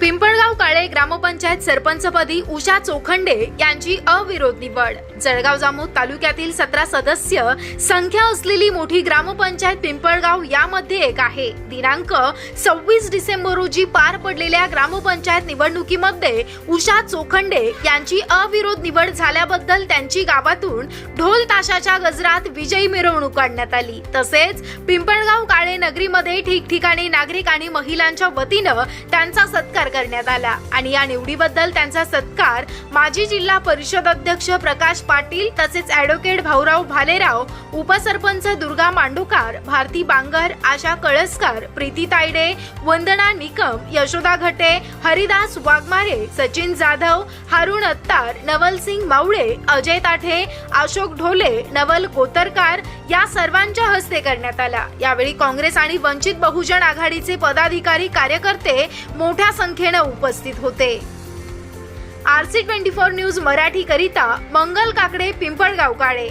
पिंपळगाव काळे ग्रामपंचायत सरपंचपदी उषा चोखंडे यांची अविरोध निवड जळगाव जामोद तालुक्यातील सतरा सदस्य संख्या असलेली मोठी ग्रामपंचायत पिंपळगाव यामध्ये एक आहे. दिनांक सव्वीस डिसेंबर रोजी पार पडलेल्या ग्रामपंचायत निवडणुकीमध्ये उषा चोखंडे यांची अविरोध निवड झाल्याबद्दल त्यांची गावातून ढोल ताशाच्या गजरात विजयी मिरवणूक काढण्यात आली. तसेच पिंपळगाव काळे नगरीमध्ये ठिकठिकाणी नागरिक आणि महिलांच्या वतीनं त्यांचा सत्कार करण्यात आला. आणि या निवडीबद्दल त्यांचा सत्कार माजी जिल्हा परिषद अध्यक्ष प्रकाश पाटील तसेच ॲडव्होकेट भाऊराव भालेराव उपसरपंच दुर्गा मांडूकार भारती बांगर आशा कळसकर प्रीती तायडे वंदना निकम यशोदा घटे हरिदास वाघमारे सचिन जाधव हारुण अत्तार नवलसिंग मावळे अजय ताठे अशोक ढोले नवल कोतरकार या सर्वांच्या हस्ते करण्यात आला. यावेळी काँग्रेस आणि वंचित बहुजन आघाडीचे पदाधिकारी कार्यकर्ते मोठ्या संख्येनं उपस्थित होते. R C twenty four news Marathi करिता मंगल काकडे पिंपळगाव काळे.